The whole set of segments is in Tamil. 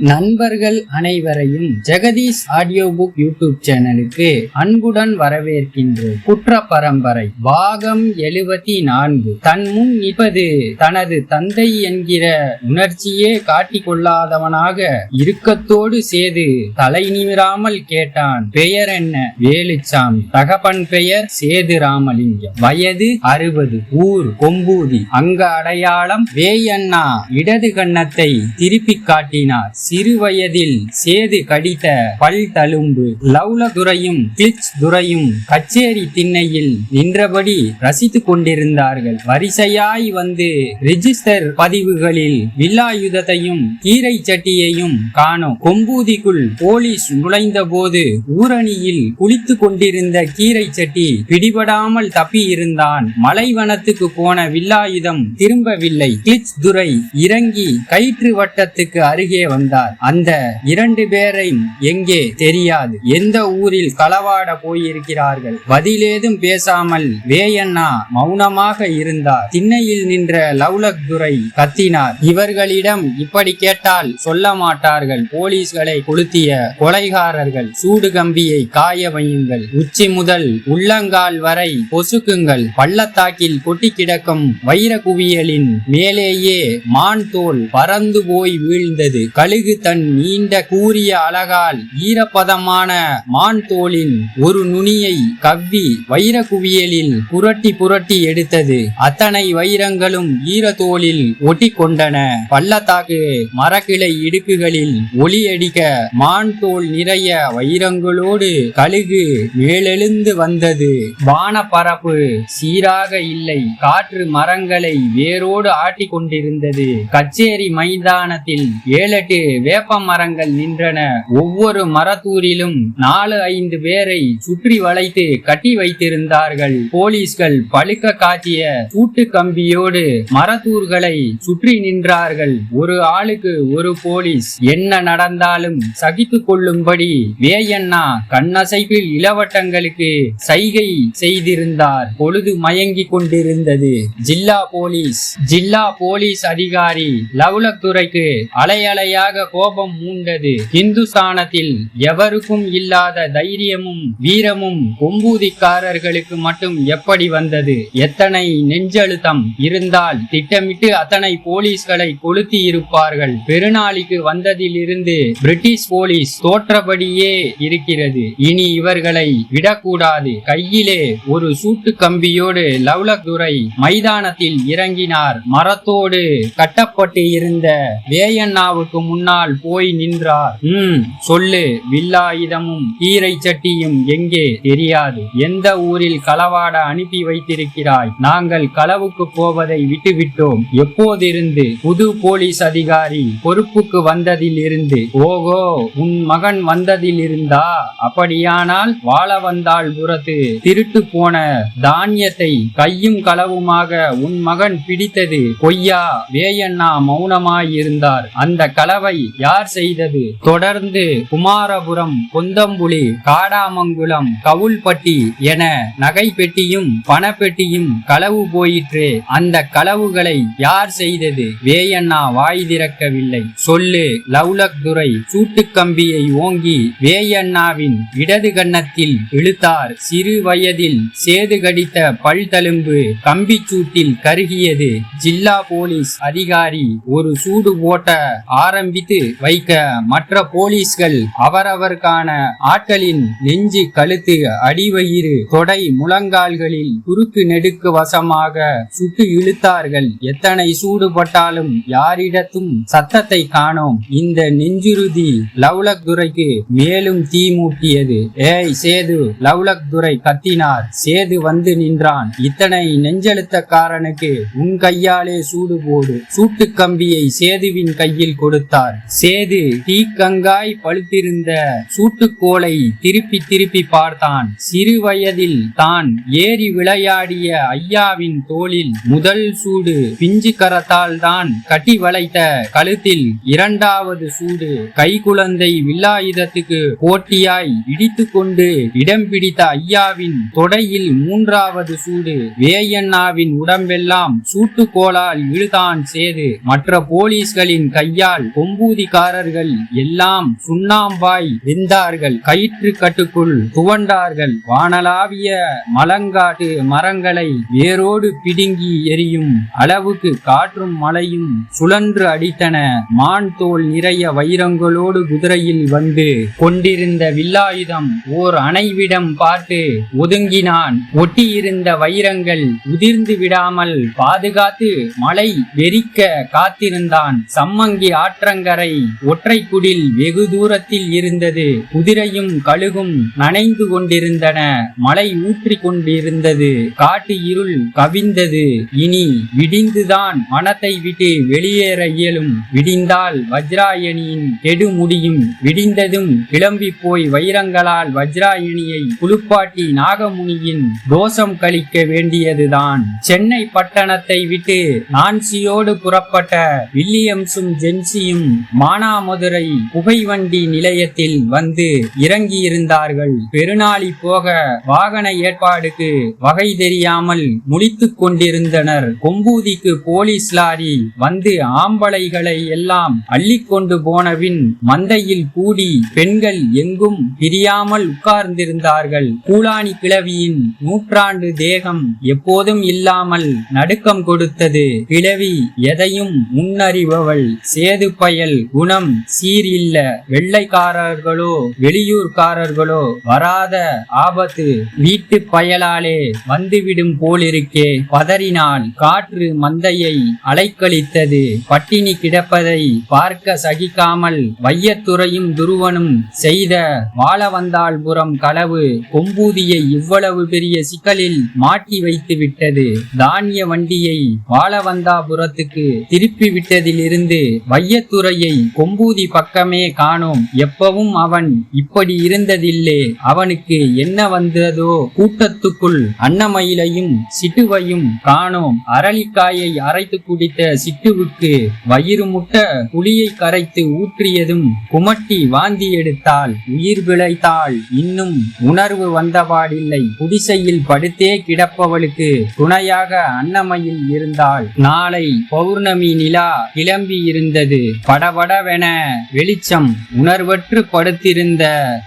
நண்பர்கள் அனைவரையும் ஜெகதீஷ் ஆடியோ புக் யூடியூப் சேனலுக்கு அன்புடன் வரவேற்கின்றோம். குற்ற பரம்பரை பாகம் எழுபத்தி நான்கு தன் முன் நிற்பது தனது தந்தை என்கிற உணர்ச்சியே காட்டிக் கொள்ளாதவனாக இறுக்கத்தோடு சேது தலை நிமிராமல் கேட்டான். பெயர் என்ன? வேலுச்சாமி. தகப்பன் பெயர் சேது ராமலிங்கம். வயது அறுபது. ஊர் கொம்பூதி. அங்க அடையாளம் வேயண்ணா. இடது கன்னத்தை திருப்பி காட்டினார். சிறுவயதில் சேது கடித்த பல் தழும்பு லவ்லதுரையும் கிளிச் துரையும் கச்சேரி திண்ணையில் நின்றபடி ரசித்து கொண்டிருந்தார்கள். வரிசையாய் வந்து ரிஜிஸ்டர் பதிவுகளில் வில்லாயுதத்தையும் கீரை சட்டியையும் காணோம். கொம்பூதிக்குள் போலீஸ் நுழைந்த போது ஊரணியில் குளித்து கொண்டிருந்த கீரை சட்டி பிடிபடாமல் தப்பி இருந்தான் மலைவனத்துக்கு போன வில்லாயுதம் திரும்பவில்லை. கிளிச் துரை இறங்கி கயிற்று வட்டத்துக்கு அருகே வந்தார் அந்த இரண்டு பேரையும் எங்கே தெரியாது. எந்த ஊரில் களவாட போயிருக்கிறார்கள்? பதிலேதும் பேசாமல் வேயண்ணா மௌனமாக இருந்தார். திண்ணையில் நின்ற லவ்லக் துரை கத்தினார். இவர்களிடம் இப்படி கேட்டால் சொல்ல மாட்டார்கள். போலீஸ்களை கொளுத்திய கொலைகாரர்கள் சூடு கம்பியை காய வையுங்கள். உச்சி முதல் உள்ளங்கால் வரை பொசுக்குங்கள். பள்ளத்தாக்கில் கொட்டி கிடக்கும் வைர குவியலின் மேலேயே மான் தோல் பறந்து போய் வீழ்ந்தது. கழுகு தன் நீண்ட கூரிய அழகால் ஈரப்பதமான மான் தோளின் ஒரு நுனியை கவ்வி வைர குவியலில் புரட்டி புரட்டி எடுத்தது. அத்தனை வைரங்களும் ஈரத்தோளில் ஒட்டி கொண்டன பள்ளத்தாக்கு மரக்கிளை இடுக்குகளில் ஒளியடிக்க மான் தோல் நிறைய வைரங்களோடு கழுகு மேலெழுந்து வந்தது. வானப்பரப்பு சீராக இல்லை. காற்று மரங்களை வேரோடு ஆட்டிக் கொண்டிருந்தது கச்சேரி மைதானத்தில் ஏழெட்டு வேப்ப மரங்கள் நின்றன. ஒவ்வொரு மரத்தூரிலும் நாலு ஐந்து பேரை சுற்றி வளைத்து கட்டி வைத்திருந்தார்கள். போலீஸ்கள் பழுக்க காட்டிய கூட்டு கம்பியோடு மரத்தூர்களை சுற்றி நின்றார்கள். ஒரு ஆளுக்கு ஒரு போலீஸ் என்ன நடந்தாலும் சகித்துக் கொள்ளும்படி வேயண்ணா கண்ணசைப்பில் இளவட்டங்களுக்கு சைகை செய்திருந்தார். பொழுது மயங்கிக் கொண்டிருந்தது. ஜில்லா போலீஸ் ஜில்லா போலீஸ் அதிகாரி லவுலத்துறைக்கு அலையலையாக கோபம் மூண்டது. இந்துஸ்தானத்தில் எவருக்கும் இல்லாத தைரியமும் வீரமும் கொம்பூதிக்காரர்களுக்கு மட்டும் எப்படி வந்தது? எத்தனை நெஞ்சழுத்தம் இருந்தால் திட்டமிட்டு அத்தனை போலீஸ்களை கொளுத்தி இருப்பார்கள் பெருநாளிக்கு வந்ததிலிருந்து பிரிட்டிஷ் போலீஸ் தோற்றபடியே இருக்கிறது. இனி இவர்களை விடக்கூடாது. கையிலே ஒரு சூட்டு கம்பியோடு லவ்லக் துரை மைதானத்தில் இறங்கினார். மரத்தோடு கட்டப்பட்டு இருந்த வேயண்ணாவுக்கு முன்னால் போய் நின்றார். உம் சொல்லு வில்லாயுதமும் கீரை சட்டியும் எங்கே? தெரியாது. எந்த ஊரில் களவாட அனுப்பி வைத்திருக்கிறாய்? நாங்கள் களவுக்கு போவதை விட்டுவிட்டோம். எப்போதிருந்து? புது போலீஸ் அதிகாரி பொறுப்புக்கு வந்ததில் இருந்து ஓகோ உன் மகன் வந்ததில் இருந்தா அப்படியானால் வாழ வந்தால் புறத்து திருட்டு போன தானியத்தை கையும் களவுமாக உன் மகன் பிடித்தது. பொய்யா வேயண்ணா மௌனமாயிருந்தார். அந்த கலவை களவை யார் செய்தது? தொடர்ந்து குமாரபுரம் கொந்தம்புலி காடாமங்குளம் கவுல்பட்டி என நகை பெட்டியும் பணப்பெட்டியும் களவு போயிற்று. அந்த களவுகளை யார் செய்தது? வேயண்ணா வாய் திறக்கவில்லை. சொல்லு லவ்லக் துரை சூட்டுக் கம்பியை ஓங்கி வேயண்ணாவின் இடது கன்னத்தில் இழுத்தார். சிறு வயதில் சேது கடித்த பல்தழும்பு கம்பிச்சூட்டில் கருகியது. ஜில்லா போலீஸ் அதிகாரி ஒரு சூடு ஓட்ட ஆரம்பித்து வைக்க மற்ற போலீஸ்கள் அவரவர்கான ஆட்களின் நெஞ்சு கழுத்து அடிவயிறு தொடை முழங்கால்களில் குறுக்கு நெடுக்கு வசமாக சுட்டு இழுத்தார்கள். எத்தனை சூடுபட்டாலும் யாரிடத்தும் சத்தத்தை காணோம். இந்த நெஞ்சுறுதி லவ்லக் துரைக்கு மேலும் தீ மூட்டியது. ஏய் சேது லவ்லக் துரை கத்தினார். சேது வந்து நின்றான். இத்தனை நெஞ்செழுத்தக்காரனுக்கு உன் கையாலே சூடு போடு. சூட்டு கம்பியை சேதுவின் கையில் கொடுத்தார். சேது தீக்கங்காய் பழுத்திருந்த சூட்டுக்கோலை திருப்பி திருப்பி பார்த்தான். சிறு வயதில் தான் ஏறி விளையாடிய ஐயாவின் தோளில் முதல் சூடு பிஞ்சு கரத்தால் தான் கட்டி வளைத்த கழுத்தில் இரண்டாவது சூடு கைக்குழந்தை வில்லாயுதத்துக்கு போட்டியாய் இடித்து கொண்டு இடம் பிடித்த ஐயாவின் தொடையில் மூன்றாவது சூடு வேயண்ணாவின் உடம்பெல்லாம் சூட்டுக்கோளால் இழுதான் சேது. மற்ற போலீஸ்களின் கையால் கொம்பு கொம்பூதிக்காரர்கள் எல்லாம் சுண்ணாம்பாய் வெந்தார்கள் கயிற்று கட்டுக்குள் துவண்டார்கள். வானலாவிய மலங்காட்டு மரங்களை வேரோடு பிடுங்கி எரியும் அளவுக்கு காற்றும் மழையும் சுழன்று அடித்தன. மான் தோல் நிறைய வைரங்களோடு குதிரையில் வந்து கொண்டிருந்த வில்லாயுதம் ஓர் அணைவிடம் பார்த்து ஒதுங்கினான். ஒட்டியிருந்த வைரங்கள் உதிர்ந்து விடாமல் பாதுகாத்து மலை வெறிக்க காத்திருந்தான். சம்மங்கி ஆற்றங்கரை ஒற்றை குடில் வெகு தூரத்தில் இருந்தது. குதிரையும் கழுகும் நனைந்து கொண்டிருந்தன. மழை ஊற்றி கொண்டிருந்தது. காட்டு இருள் கவிந்தது. இனி விடிந்துதான் வனத்தை விட்டு வெளியேற இயலும். விடிந்தால் வஜ்ராயணியின் கெடு முடியும் விடிந்ததும் கிளம்பி போய் வைரங்களால் வஜ்ராயணியை குளிப்பாட்டி நாகமுனியின் தோஷம் கழிக்க வேண்டியதுதான். சென்னை பட்டணத்தை விட்டு நான்சியோடு புறப்பட்ட வில்லியம்ஸும் ஜென்சியும் மானாமதுரை புகைவண்டி நிலையத்தில் வந்து இறங்கியிருந்தார்கள். பெருநாளி போக வாகன ஏற்பாடுக்கு வகை தெரியாமல் முழித்துக் கொண்டிருந்தனர். கொம்பூதிக்கு போலீஸ் லாரி வந்து ஆம்பளைகளை எல்லாம் அள்ளிக்கொண்டு போனபின் மந்தையில் கூடி பெண்கள் எங்கும் பிரியாமல் உட்கார்ந்திருந்தார்கள். கூலாணி கிழவியின் நூற்றாண்டு தேகம் எப்போதும் இல்லாமல் நடுக்கம் கொடுத்தது. கிழவி எதையும் முன்னறிபவள். சேது பயல் குணம் சீர் இல்ல வெள்ளைக்காரர்களோ வெளியூர்காரர்களோ வராத ஆபத்து வீட்டு பயலாலே வந்துவிடும் போலிருக்கே. பதறினால் காற்று மந்தையை அலைக்கழித்தது. பட்டினி கிடப்பதை பார்க்க சகிக்காமல் வையத்துறையும் துருவனும் செய்த வாழவந்தாள்புரம் களவு கொம்பூதியை இவ்வளவு பெரிய சிக்கலில் மாட்டி வைத்து விட்டது. தானிய வண்டியை வாழவந்தாபுரத்துக்கு திருப்பி விட்டதிலிருந்து வையத்துறையை கொம்பூதி பக்கமே காணோம். எப்பவும் அவன் இப்படி இருந்ததில்லே அவனுக்கு என்ன வந்ததோ கூட்டத்துக்குள் அன்னமயிலையும் சிட்டுவையும் காணோம். அரளிக்காயை அரைத்து குடித்த சிட்டுவுக்கு வயிறு முட்ட புளியை கரைத்து ஊற்றியதும் குமட்டி வாந்தி எடுத்தாள். உயிர் பிழைத்தாள் இன்னும் உணர்வு வந்தபாடில்லை. குடிசையில் படுத்தே கிடப்பவளுக்கு துணையாக அன்னமயில் இருந்தாள். நாளை பௌர்ணமி நிலா கிளம்பி இருந்தது படபடவென வெளிச்சம் உணர்வற்று படுத்திருந்த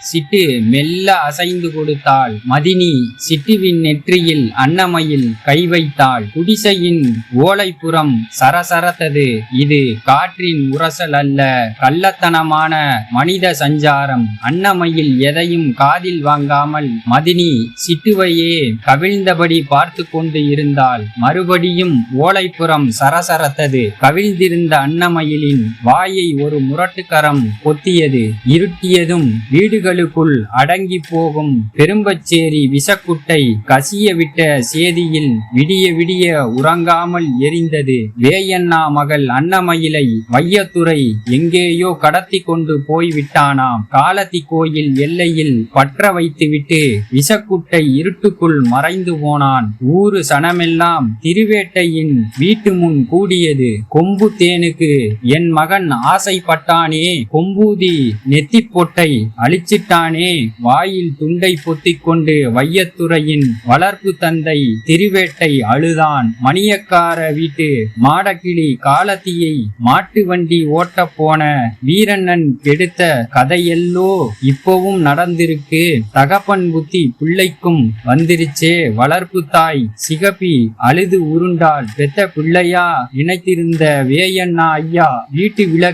சிட்டு மெல்ல அசைந்து கொடுத்தாள். மதினி சிட்டுவின் நெற்றியில் அன்னமயில் கை வைத்தாள். குடிசையின் ஓலைப்புறம் சரசரத்தது. இது காற்றின் உரசல் அல்ல கள்ளத்தனமான மனித சஞ்சாரம். அன்னமயில் எதையும் காதில் வாங்காமல் மதினி சிட்டுவையே கவிழ்ந்தபடி பார்த்து கொண்டு இருந்தாள். மறுபடியும் ஓலைப்புறம் சரசரத்தது. கவிழ்ந்திருந்த அன்னமயிலின் வாய் ஒரு முரட்டுக்கரம் கொத்தியது இருட்டியதும் வீடுகளுக்குள் அடங்கி போகும் பெரும்பச்சேரி விஷக்குட்டை கசிய விட்ட சேதியில் விடிய விடிய உறங்காமல் எரிந்தது. வேயண்ணா மகள் அன்னமயிலை வையத்துறை எங்கேயோ கடத்தி கொண்டு போய்விட்டானாம். காலத்தி கோயில் எல்லையில் பற்ற வைத்துவிட்டு விஷக்குட்டை இருட்டுக்குள் மறைந்து போனான். ஊரு சனமெல்லாம் திருவேட்டையின் வீட்டு முன் கூடியது. கொம்பு தேனுக்கு என் மகன் ஆசைப்பட்டானே? கொம்பூதி நெத்திப் பொட்டை அழிச்சிட்டானே? வாயில் துண்டை பொத்திக் கொண்டு வையத்துறையின் வளர்ப்பு தந்தை திருவேட்டை அழுதான். மணியக்கார வீட்டு மாடக்கிளி காலத்தியை மாட்டு வண்டி ஓட்டப் போன வீரண்ணன் கெடுத்த கதையெல்லோ இப்பவும் நடந்திருக்கு. தகப்பன் புத்தி பிள்ளைக்கும் வந்திருச்சே. வளர்ப்பு தாய் சிகப்பி அழுது உருண்டாள். பெத்த பிள்ளையா? நினைத்திருந்த வேயண்ணா ஐயா வீட்டு விளக்கு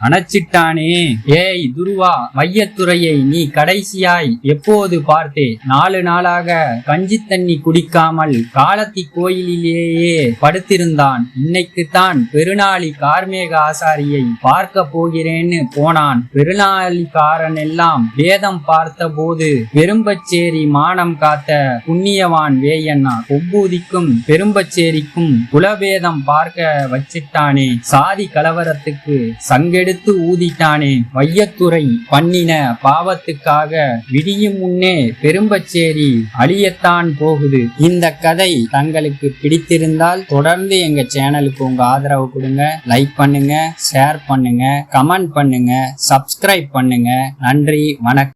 அணைச்சிட்டானே. ஏய் துருவா மையத்துறையை நீ கடைசியாய் எப்போது பார்த்தே? நாலு நாளாக கஞ்சி தண்ணி குடிக்காமல் காலத்தி கோயிலிலேயே படுத்திருந்தான். இன்னைக்குத்தான் பெருநாளி கார்மேக ஆசாரியை பார்க்க போகிறேன்னு போனான். பெருநாளிக்காரன் எல்லாம் வேதம் பார்த்த போது பெரும்பச்சேரி மானம் காத்த புண்ணியவான் வேயண்ணா கொம்பூதிக்கும் பெரும்பச்சேரிக்கும் குலபேதம் பார்க்க வச்சிட்டானே. சாதி கலவரத்துக்கு சங்கெடுத்து ஊதிட்டானே. வையத்துறை பண்ணின பாவத்துக்காக விடியும் முன்னே பெரும்பச்சேரி அழியத்தான் போகுது. இந்த கதை தங்களுக்கு பிடித்திருந்தால் தொடர்ந்து எங்க சேனலுக்கு உங்க ஆதரவு கொடுங்க. லைக் பண்ணுங்க ஷேர் பண்ணுங்க கமெண்ட் பண்ணுங்க சப்ஸ்கிரைப் பண்ணுங்க. நன்றி வணக்கம்.